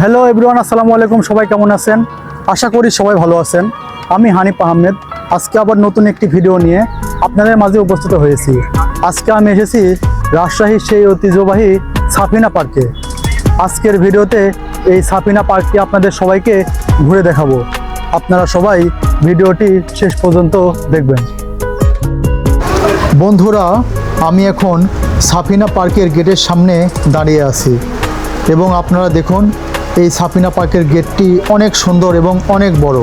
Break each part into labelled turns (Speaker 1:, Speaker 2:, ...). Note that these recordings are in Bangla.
Speaker 1: হ্যালো এভরিওয়ান আসসালামু আলাইকুম। সবাই কেমন আছেন? আশা করি সবাই ভালো আছেন। আমি হানিফ আহমেদ। আজকে আবার নতুন একটি ভিডিও নিয়ে আপনাদের মাঝে উপস্থিত হয়েছি। আজকে আমি এসেছি রাজশাহীর সেই ঐতিহ্যবাহী সাফিনা পার্কে। আজকের ভিডিওতে এই সাফিনা পার্কটি আপনাদের সবাইকে ঘুরে দেখাবো। আপনারা সবাই ভিডিওটি শেষ পর্যন্ত দেখবেন। বন্ধুরা, আমি এখন সাফিনা পার্কের গেটের সামনে দাঁড়িয়ে আছি। এবং আপনারা দেখুন এই সাফিনা পার্কের গেটটি অনেক সুন্দর এবং অনেক বড়।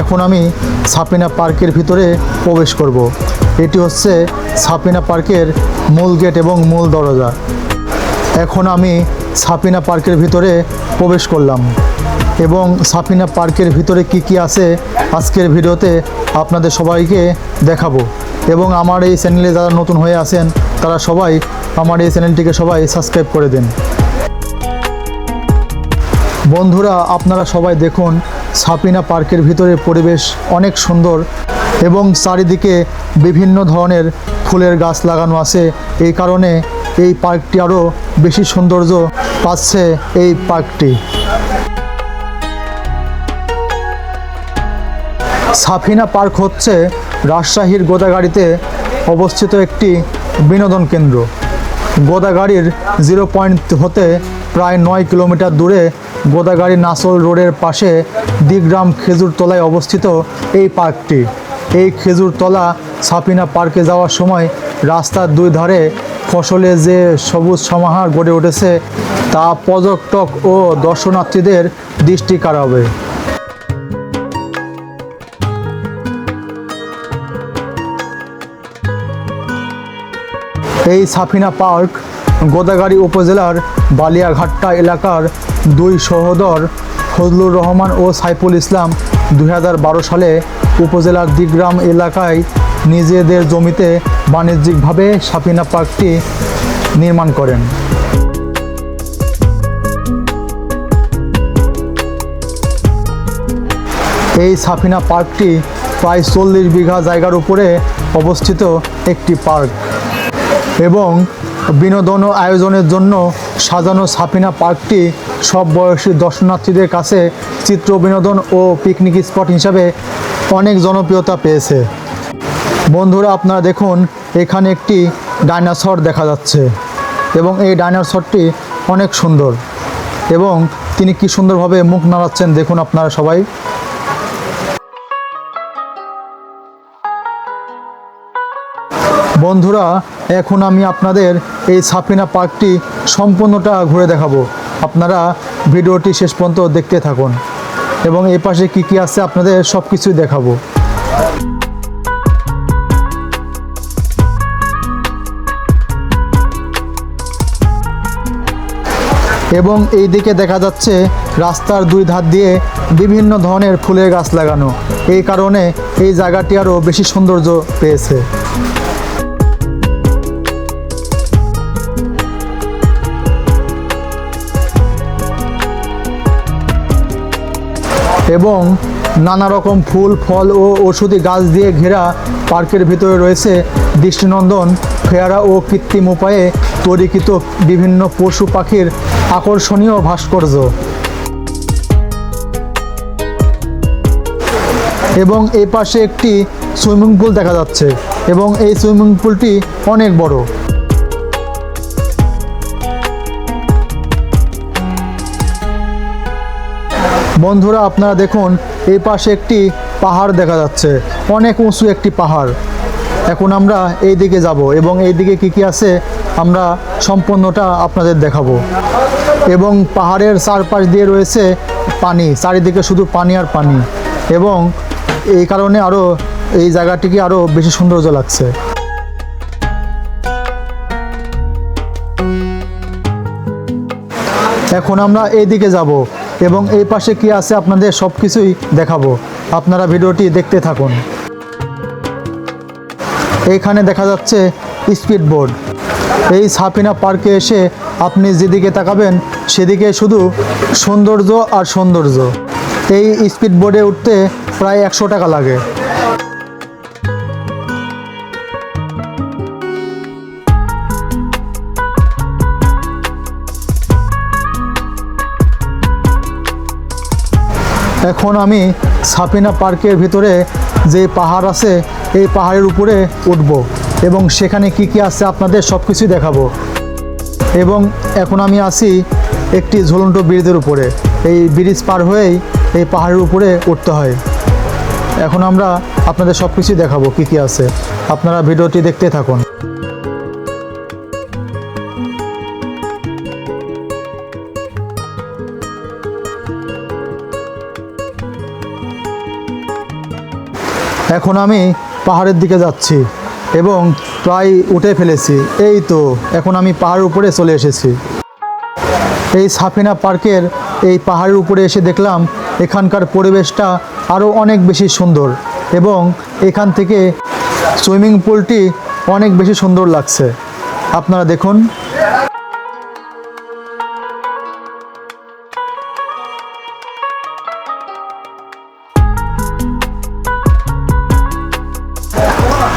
Speaker 1: এখন আমি সাফিনা পার্কের ভিতরে প্রবেশ করব। এটি হচ্ছে সাফিনা পার্কের মূল গেট এবং মূল দরজা। এখন আমি সাফিনা পার্কের ভিতরে প্রবেশ করলাম। এবং সাফিনা পার্কের ভিতরে কি কি আছে আজকের ভিডিওতে আপনাদের সবাইকে দেখাবো। এবং আমার এই চ্যানেলে যারা নতুন হয়ে আছেন, তারা সবাই আমার এই চ্যানেলটিকে সবাই সাবস্ক্রাইব করে দিন। বন্ধুরা, আপনারা সবাই দেখুন, সাপিনা পার্কের ভিতরে পরিবেশ অনেক সুন্দর এবং চারিদিকে বিভিন্ন ধরনের ফুলের গাছ লাগানো আছে। এই কারণে এই পার্কটি আরও বেশি সৌন্দর্য পাচ্ছে এই পার্কটি। সাফিনা পার্ক হচ্ছে রাজশাহীর গোদাগাড়িতে অবস্থিত একটি বিনোদন কেন্দ্র। গোদাগাড়ির জিরো পয়েন্ট হতে প্রায় নয় কিলোমিটার দূরে গোদাগাড়ি নাসল রোডের পাশে দিগ্রাম খেজুরতলায় অবস্থিত এই পার্কটি। এই খেজুরতলা সাফিনা পার্কে যাওয়ার সময় রাস্তার দুই ধারে ফসলে যে সবুজ সমাহার গড়ে উঠেছে, তা পর্যটক ও দর্শনার্থীদের দৃষ্টি কাড়াবে। এই সাফিনা পার্ক গোদাগাড়ি উপজেলার বালিয়াঘাট্টা এলাকার দুই সহোদর ফজলুর রহমান ও সাইফুল ইসলাম দুই হাজার বারো সালে উপজেলার দিগ্রাম এলাকায় নিজেদের জমিতে বাণিজ্যিকভাবে সাফিনা পার্কটি নির্মাণ করেন। এই সাফিনা পার্কটি প্রায় চল্লিশ বিঘা জায়গার উপরে অবস্থিত একটি পার্ক এবং বিনোদন ও আয়োজনের জন্য সাজানো সাফিনা পার্কটি সব বয়সী দর্শনার্থীদের কাছে চিত্র বিনোদন ও পিকনিক স্পট হিসাবে অনেক জনপ্রিয়তা পেয়েছে। বন্ধুরা, আপনারা দেখুন, এখানে একটি ডাইনোসর দেখা যাচ্ছে এবং এই ডাইনোসরটি অনেক সুন্দর এবং তিনি কি সুন্দরভাবে মুখ নাড়াচ্ছেন দেখুন আপনারা সবাই। বন্ধুরা, এখন আমি আপনাদের এই সাফিনা পার্কটি সম্পূর্ণটা ঘুরে দেখাবো। আপনারা ভিডিওটি শেষ পর্যন্ত দেখতে থাকুন এবং এই পাশে কী কি আছে আপনাদের সব কিছুই দেখাবো। এবং এই দিকে দেখা যাচ্ছে রাস্তার দুই ধার দিয়ে বিভিন্ন ধরনের ফুলের গাছ লাগানো। এই কারণে এই জায়গাটি আরও বেশি সৌন্দর্য পেয়েছে। এবং নানা রকম ফুল, ফল ও ওষুধি গাছ দিয়ে ঘেরা পার্কের ভিতরে রয়েছে দৃষ্টিনন্দন, ফেয়ারা ও কৃত্রিম উপায়ে তৈরিকৃত বিভিন্ন পশু পাখির আকর্ষণীয় ভাস্কর্য। এবং এই পাশে একটি সুইমিং পুল দেখা যাচ্ছে এবং এই সুইমিং পুলটি অনেক বড়। বন্ধুরা, আপনারা দেখুন, এই পাশে একটি পাহাড় দেখা যাচ্ছে। অনেক উঁচু একটি পাহাড়। এখন আমরা এই দিকে যাব এবং এই দিকে কী কী আছে, আমরা সম্পূর্ণটা আপনাদের দেখাবো। এবং পাহাড়ের চারপাশ দিয়ে রয়েছে পানি, চারিদিকে শুধু পানি আর পানি। এবং এই কারণে আরও এই জায়গাটিকে আরও বেশি সৌন্দর্য লাগছে। এখন আমরা এই দিকে যাব। এবং এই পাশে কি আছে আপনাদের সব কিছুই দেখাবো। আপনারা ভিডিওটি দেখতে থাকুন। এইখানে দেখা যাচ্ছে স্পিড বোর্ড এই সাফিনা পার্কে এসে আপনি যেদিকে তাকাবেন, সেদিকে শুধু সৌন্দর্য আর সৌন্দর্য। এই স্পিড বোর্ডে উঠতে প্রায় একশো টাকা লাগে। এখন আমি সাপিনা পার্কের ভিতরে যে পাহাড় আছে, এই পাহাড়ের উপরে উঠব এবং সেখানে কি কি আছে আপনাদের সব কিছুই দেখাবো। এবং এখন আমি আসি একটি ঝুলন্ত ব্রিজের উপরে। এই ব্রিজ পার হয়েই এই পাহাড়ের উপরে উঠতে হয়। এখন আমরা আপনাদের সব কিছুই দেখাবো কি কি আছে। আপনারা ভিডিওটি দেখতে থাকুন। এখন আমি পাহাড়ের দিকে যাচ্ছি এবং প্রায় উঠে ফেলেছি। এই তো, এখন আমি পাহাড়ের উপরে চলে এসেছি। এই সাফিনা পার্কের এই পাহাড়ের উপরে এসে দেখলাম এখানকার পরিবেশটা আরও অনেক বেশি সুন্দর এবং এখান থেকে সুইমিং পুলটি অনেক বেশি সুন্দর লাগছে। আপনারা দেখুন।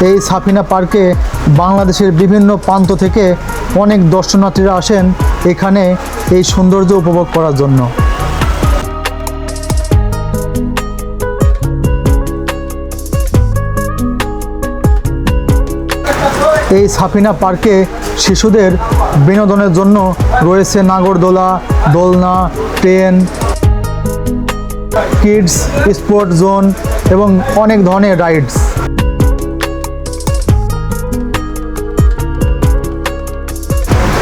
Speaker 1: এই সাফিনা পার্কে বাংলাদেশের বিভিন্ন প্রান্ত থেকে অনেক দর্শনার্থীরা আসেন এখানে এই সৌন্দর্য উপভোগ করার জন্য। এই সাফিনা পার্কে শিশুদের বিনোদনের জন্য রয়েছে নাগরদোলা, দোলনা, ট্রেন, কিডস স্পোর্ট জোন এবং অনেক ধরনের রাইডস।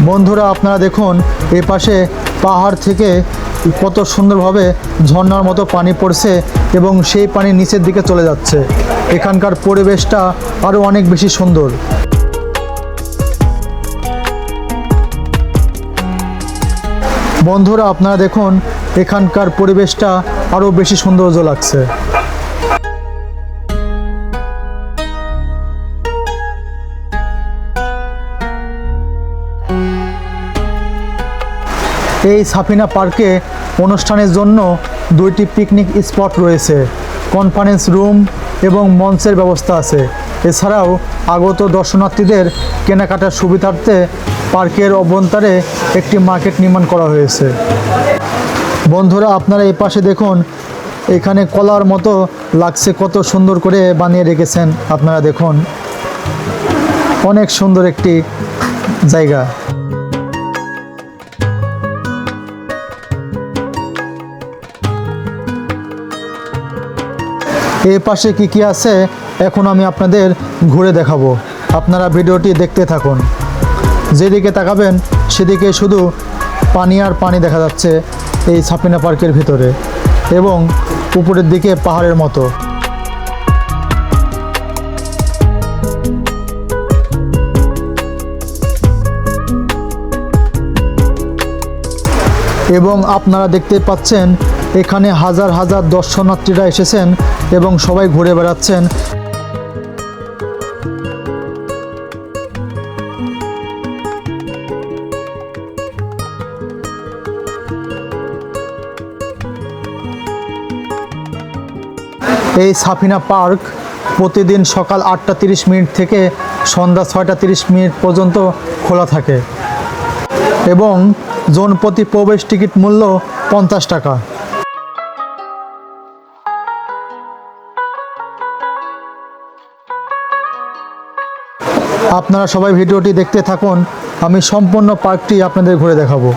Speaker 1: বন্ধুরা, আপনারা দেখুন এই পাশে পাহাড় থেকে কত সুন্দরভাবে ঝর্নার মতো পানি পড়ছে এবং সেই পানি নিচের দিকে চলে যাচ্ছে। এখানকার পরিবেশটা আরও অনেক বেশি সুন্দর। বন্ধুরা, আপনারা দেখুন, এখানকার পরিবেশটা আরও বেশি সৌন্দর্য লাগছে। এই সাফিনা পার্কে অনুষ্ঠানের জন্য দুইটি পিকনিক স্পট রয়েছে, কনফারেন্স রুম এবং মঞ্চের ব্যবস্থা আছে। এছাড়াও আগত দর্শনার্থীদের কেনাকাটার সুবিধার্থে পার্কের অভ্যন্তরে একটি মার্কেট নির্মাণ করা হয়েছে। বন্ধুরা, আপনারা এই পাশে দেখুন, এখানে কলার মতো লাগছে, কত সুন্দর করে বানিয়ে রেখেছেন আপনারা দেখুন। অনেক সুন্দর একটি জায়গা। এর পাশে কি কি আছে, এখন আমি আপনাদের ঘুরে দেখাবো। আপনারা ভিডিওটি দেখতে থাকুন। যেদিকে তাকাবেন, সেদিকে শুধু পানি আর পানি দেখা যাচ্ছে এই সাপিনা পার্কের ভিতরে এবং উপরের দিকে পাহাড়ের মতো। এবং আপনারা দেখতে পাচ্ছেন এখানে হাজার হাজার দর্শনার্থীরা এসেছেন এবং সবাই ঘুরে বেড়াচ্ছেন। এই সাফিনা পার্ক প্রতিদিন সকাল আটটা তিরিশ মিনিট থেকে সন্ধ্যা ছয়টা তিরিশ মিনিট পর্যন্ত খোলা থাকে এবং জন প্রবেশ টিকিট মূল্য পঞ্চাশ টাকা। আপনারা সবাই ভিডিওটি দেখতে থাকুন। আমি সম্পূর্ণ পার্কটি আপনাদের ঘুরে দেখাবো।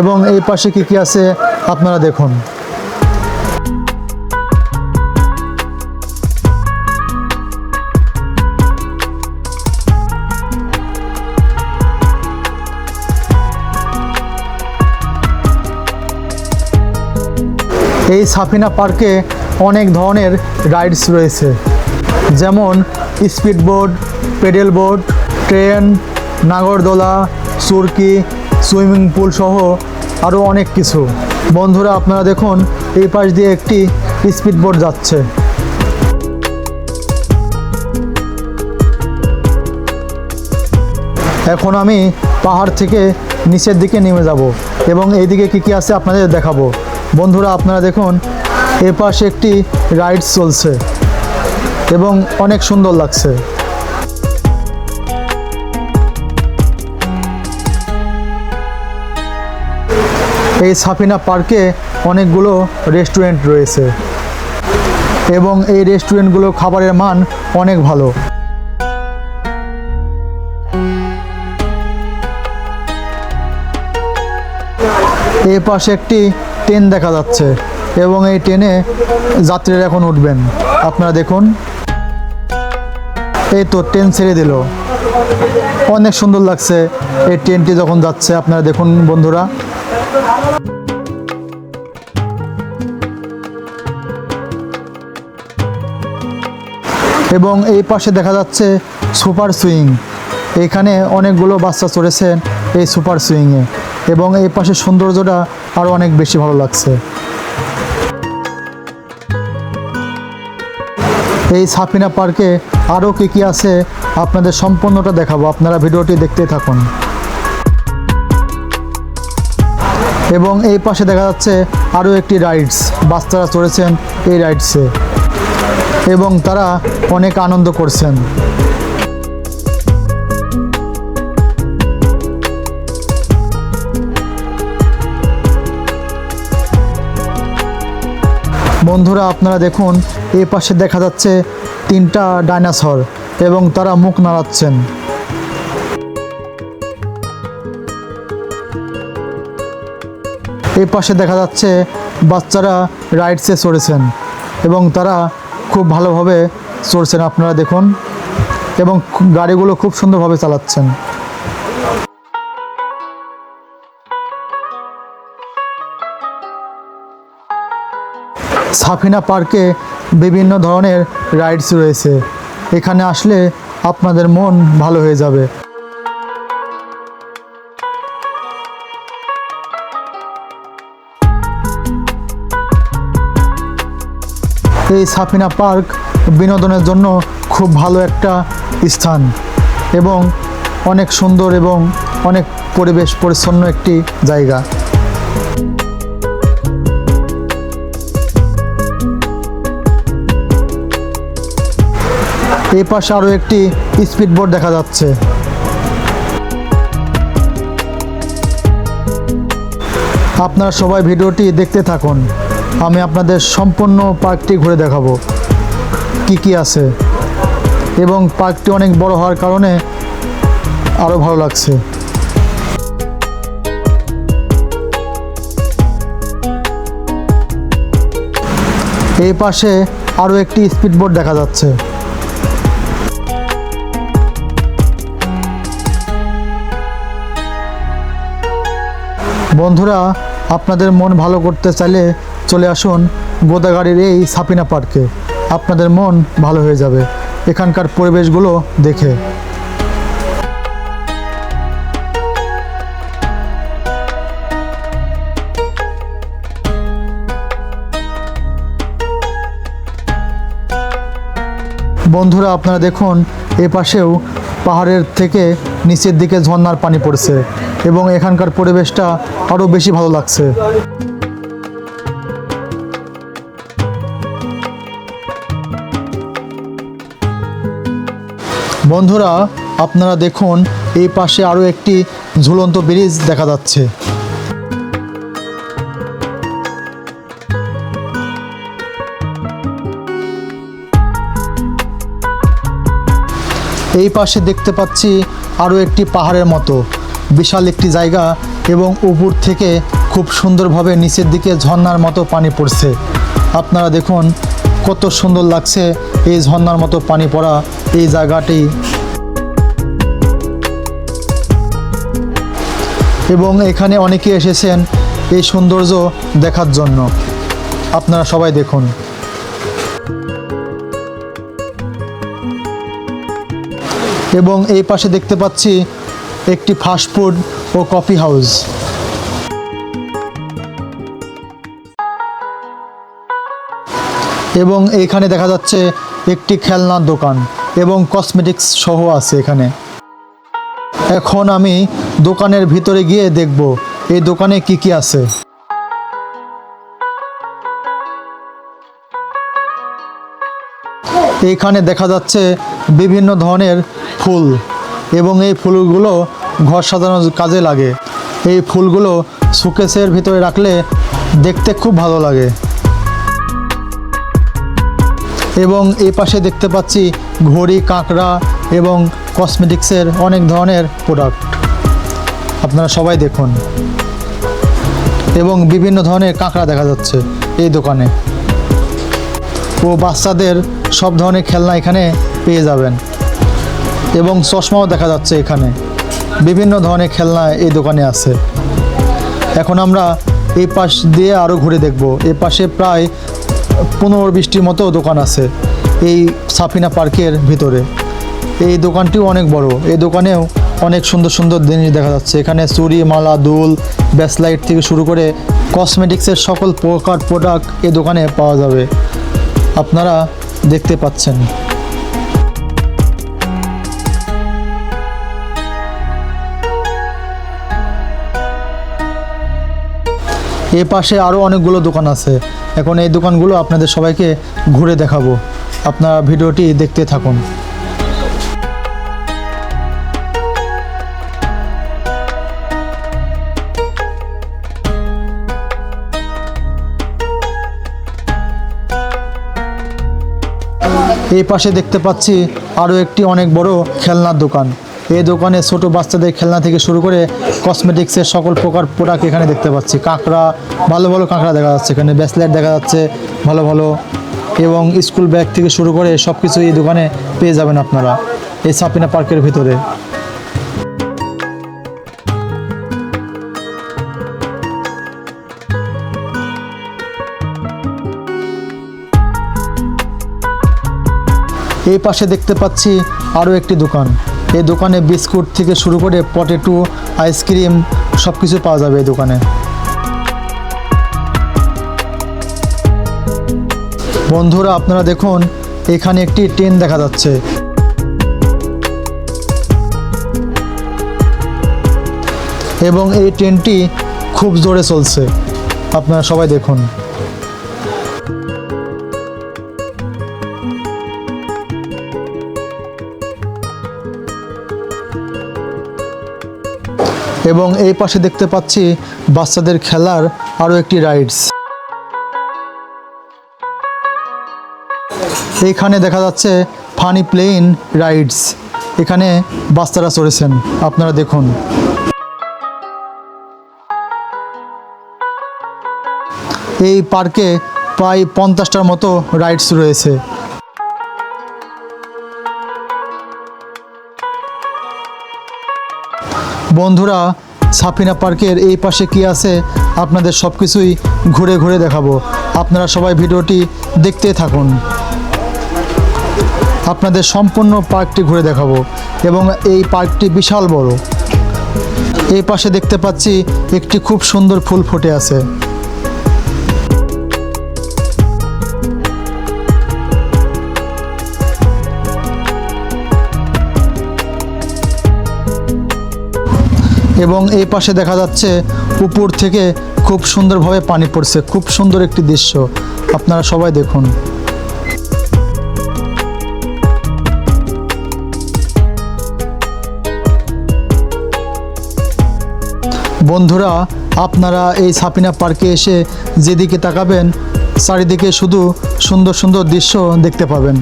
Speaker 1: এবং এই পাশে কি কি আছে আপনারা দেখুন। এই সাফিনা পার্কে অনেক ধরনের রাইডস রয়েছে। যেমন speed boat pedal boat, train, নাগরদোলা, সুরকি, সুইমিং পুল সহ আরও অনেক কিছু। বন্ধুরা, আপনারা দেখুন, এই পাশ দিয়ে একটি স্পিড বোর্ড যাচ্ছে। এখন আমি পাহাড় থেকে নিচের দিকে নেমে যাব এবং এইদিকে কী কী আছে আপনাদের দেখাবো। বন্ধুরা, আপনারা দেখুন এ পাশে একটি রাইড চলছে এবং অনেক সুন্দর লাগছে। এই সাফিনা পার্কে অনেকগুলো রেস্টুরেন্ট রয়েছে। এবং এই রেস্টুরেন্টগুলো খাবারের মান অনেক ভালো। এই পাশে একটি ট্রেন দেখা যাচ্ছে এবং এই ট্রেনে যাত্রীরা এখন উঠবেন। আপনারা দেখুন। এই তো ট্রেন ছেড়ে দিল। অনেক সুন্দর লাগছে এই ট্রেনটি যখন যাচ্ছে। আপনারা দেখুন বন্ধুরা। এবং এই পাশে দেখা যাচ্ছে সুপার সুইং। এখানে অনেকগুলো বাচ্চা চড়েছেন এই সুপার সুইংয়ে এবং এই পাশে সৌন্দর্যটা আরও অনেক বেশি ভালো লাগছে। এই সাফিনা পার্কে আরও কী কী আছে আপনাদের সম্পূর্ণটা দেখাবো। আপনারা ভিডিওটি দেখতে থাকুন। এবং এই পাশে দেখা যাচ্ছে আরও একটি রাইডস। বাচ্চারা চড়েছেন এই রাইডসে এবং তারা অনেক আনন্দ করছেন। বন্ধুরা, আপনারা দেখুন, এই পাশে দেখা যাচ্ছে তিনটা ডাইনাসর এবং তারা মুখ নাড়াচ্ছেন। এই পাশে দেখা যাচ্ছে বাচ্চারা রাইডসে চড়েছেন এবং তারা খুব ভালোভাবে চড়ছেন, আপনারা দেখুন। এবং গাড়িগুলো খুব সুন্দরভাবে চালাচ্ছেন। সাফিনা পার্কে বিভিন্ন ধরনের রাইডস রয়েছে। এখানে আসলে আপনাদের মন ভালো হয়ে যাবে। এই সাফিনা পার্ক বিনোদনের জন্য খুব ভালো একটা স্থান এবং অনেক সুন্দর এবং অনেক পরিবেশ পরিচ্ছন্ন একটি জায়গা। এই পাশে আরও একটি বোট দেখা যাচ্ছে। আপনারা সবাই ভিডিওটি দেখতে থাকুন। আমি আপনাদের সম্পূর্ণ পার্কটি ঘুরে দেখাবো। কি কি আছে? এবং পার্কটি অনেক বড় হওয়ার কারণে আরও ভালো লাগছে। এই পাশে আরও একটি স্পিড বোট দেখা যাচ্ছে। বন্ধুরা, আপনাদের মন ভালো করতে চাইলে চলে আসুন গোদাগাড়ির এই সাপিনা পার্কে। আপনাদের মন ভালো হয়ে যাবে এখানকার পরিবেশগুলো দেখে। বন্ধুরা, আপনারা দেখুন, এ পাশেও পাহাড়ের থেকে নিচের দিকে ঝর্ণার পানি পড়ছে এবং এখানকার পরিবেশটা আরও বেশি ভালো লাগছে। বন্ধুরা, আপনারা দেখুন, এই পাশে আরও একটি ঝুলন্ত ব্রিজ দেখা যাচ্ছে। এই পাশে দেখতে পাচ্ছি আরও একটি পাহাড়ের মতো। বিশাল একটি জায়গা এবং উপর থেকে খুব সুন্দরভাবে নিচের দিকে ঝর্ণার মতো পানি পড়ছে। আপনারা দেখুন, কত সুন্দর লাগছে এই ঝর্ণার মতো পানি পড়া। এই জায়গাটি। এবং এখানে অনেকে এসেছেন এই সৌন্দর্য দেখার জন্য। আপনারা সবাই দেখুন। এবং এই পাশে দেখতে পাচ্ছি একটি ফাস্টফুড ও কফি হাউস এবং এখানে দেখা যাচ্ছে একটি খেলনার দোকান। এবং কসমেটিক্স সহ আছে এখানে। এখন আমি দোকানের ভিতরে গিয়ে দেখব এই দোকানে কি কি আছে। এইখানে দেখা যাচ্ছে বিভিন্ন ধরনের ফুল এবং এই ফুলগুলো ঘর সাজানোর কাজে লাগে। এই ফুলগুলো সুকেসের ভিতরে রাখলে দেখতে খুব ভালো লাগে। এবং এই পাশে দেখতে পাচ্ছি ঘড়ি, কাঁকড়া এবং কসমেটিক্সের অনেক ধরনের প্রোডাক্ট আপনারা সবাই দেখুন। এবং বিভিন্ন ধরনের কাঁকড়া দেখা যাচ্ছে এই দোকানে। ও বাচ্চাদের সব ধরনের খেলনা এখানে পেয়ে যাবেন। এবং চশমাও দেখা যাচ্ছে এখানে। বিভিন্ন ধরনের খেলনা এই দোকানে আছে। এখন আমরা এই পাশ দিয়ে আরও ঘুরে দেখব। এ পাশে প্রায় পনেরো বিশটির মতো দোকান আছে। এই সাফিনা পার্কের ভিতরে। এই দোকানটিও অনেক বড়। এই দোকানেও অনেক সুন্দর সুন্দর জিনিস দেখা যাচ্ছে। এখানে চুরি মালা, দুল, ব্যাসলাইট থেকে শুরু করে কসমেটিক্সের সকল প্রকার প্রোডাক্ট এই দোকানে পাওয়া যাবে। আপনারা দেখতে পাচ্ছেন। এ পাশে আরও অনেকগুলো দোকান আছে। এখন এই দোকানগুলো আপনাদের সবাইকে ঘুরে দেখাবো। আপনারা ভিডিওটি দেখতে থাকুন। এই পাশে দেখতে পাচ্ছি আরও একটি অনেক বড় খেলনার দোকান। এই দোকানে ছোট বাচ্চাদের খেলনা থেকে শুরু করে কসমেটিক্সের সকল প্রকার প্রোডাক্ট এখানে দেখতে পাচ্ছি। কাঁকড়া, ভালো ভালো কাঁকড়া দেখা যাচ্ছে। এখানে ব্যাসলেট দেখা যাচ্ছে, ভালো ভালো এবং স্কুল ব্যাগ থেকে শুরু করে সব কিছু এই দোকানে পেয়ে যাবেন আপনারা, এই সাপিনা পার্কের ভিতরে। এই পাশে দেখতে পাচ্ছি আরও একটি দোকান। এই দোকানে বিস্কুট থেকে শুরু করে পটেটো, আইসক্রিম সব কিছু পাওয়া যাবে এই দোকানে। বন্ধুরা, আপনারা দেখুন, এখানে একটি ট্রেন দেখা যাচ্ছে। এবং এই ট্রেনটি খুব জোরে চলছে। আপনারা সবাই দেখুন। এবং এই পাশে দেখতে পাচ্ছি বাচ্চাদের খেলার আরও একটি রাইডস এইখানে দেখা যাচ্ছে ফানি প্লেইন রাইডস। এখানে বাচ্চারা চড়েছেন। আপনারা দেখুন। এই পার্কে প্রায় পঞ্চাশটার মতো রাইডস রয়েছে। বন্ধুরা, সাফিনা পার্কের এই পাশে কি আছে? আপনাদের সব কিছুই ঘুরে ঘুরে দেখাবো। আপনারা সবাই ভিডিওটি দেখতে থাকুন। আপনাদের সম্পূর্ণ পার্কটি ঘুরে দেখাবো এবং এই পার্কটি বিশাল বড়। এই পাশে দেখতে পাচ্ছি একটি খুব সুন্দর ফুল ফুটে আছে। এবং এই পাশে দেখা যাচ্ছে উপর থেকে খুব সুন্দরভাবে পানি পড়ছে। খুব সুন্দর একটি দৃশ্য। আপনারা সবাই দেখুন। বন্ধুরা, আপনারা এই সাপিনা পার্কে এসে যেদিকে তাকাবেন, চারিদিকে শুধু সুন্দর সুন্দর দৃশ্য দেখতে পাবেন।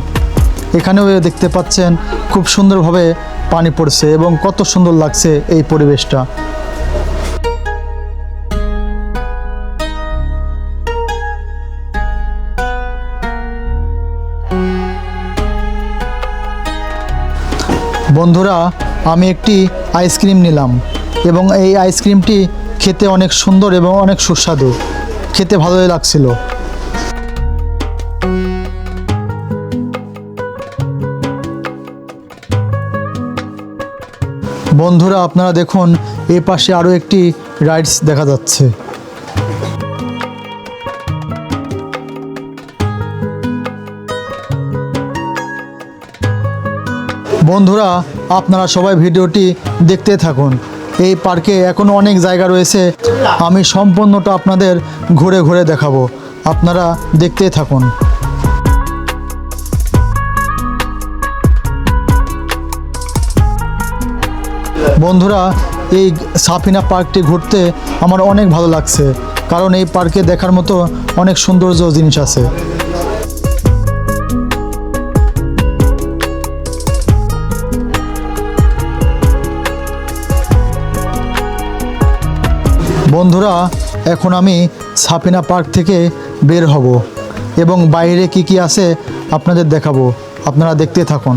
Speaker 1: এখানেও দেখতে পাচ্ছেন খুব সুন্দরভাবে পানি পড়ছে এবং কত সুন্দর লাগছে এই পরিবেশটা। বন্ধুরা, আমি একটি আইসক্রিম নিলাম। এবং এই আইসক্রিমটি খেতে অনেক সুন্দর এবং অনেক সুস্বাদু। খেতে ভালোই লাগছিল। বন্ধুরা, আপনারা দেখুন, এ পাশে আরও একটি রাইডস দেখা যাচ্ছে। বন্ধুরা, আপনারা সবাই ভিডিওটি দেখতে থাকুন। এই পার্কে এখনও অনেক জায়গা রয়েছে। আমি সম্পূর্ণটা আপনাদের ঘুরে ঘুরে দেখাবো। আপনারা দেখতে থাকুন। বন্ধুরা, এই সাফিনা পার্কটি ঘুরতে আমার অনেক ভালো লাগছে। কারণ এই পার্কে দেখার মতো অনেক সৌন্দর্য জিনিস আছে। বন্ধুরা, এখন আমি সাফিনা পার্ক থেকে বের হব এবং বাইরে কি কি আছে আপনাদের দেখাবো। আপনারা দেখতে থাকুন।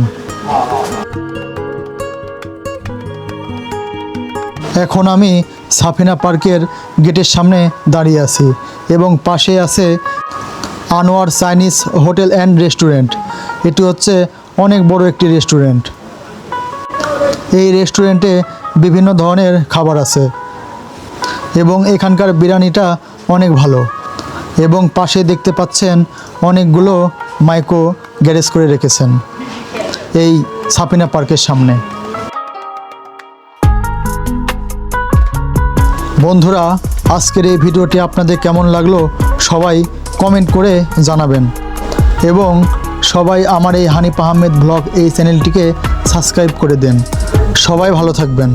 Speaker 1: এখন আমি সাফিনা পার্কের গেটের সামনে দাঁড়িয়ে আছি এবং পাশে আছে Anwar Chinese hotel and restaurant. এটি হচ্ছে অনেক বড় একটি রেস্টুরেন্ট। এই রেস্টুরেন্টে বিভিন্ন ধরনের খাবার আছে। এবং এখানকার বিরিয়ানিটা অনেক ভালো। এবং পাশে দেখতে পাচ্ছেন অনেকগুলো মাইক্রো গ্যারেজ করে রেখেছেন। এই সাপিনা পার্কের সামনে। বন্ধুরা, আজকের এই ভিডিওটি আপনাদের কেমন লাগল সবাই কমেন্ট করে জানাবেন। এবং সবাই আমার এই হানিফ আহমেদ ব্লগ এই চ্যানেলটিকে সাবস্ক্রাইব করে দেন। সবাই ভালো থাকবেন।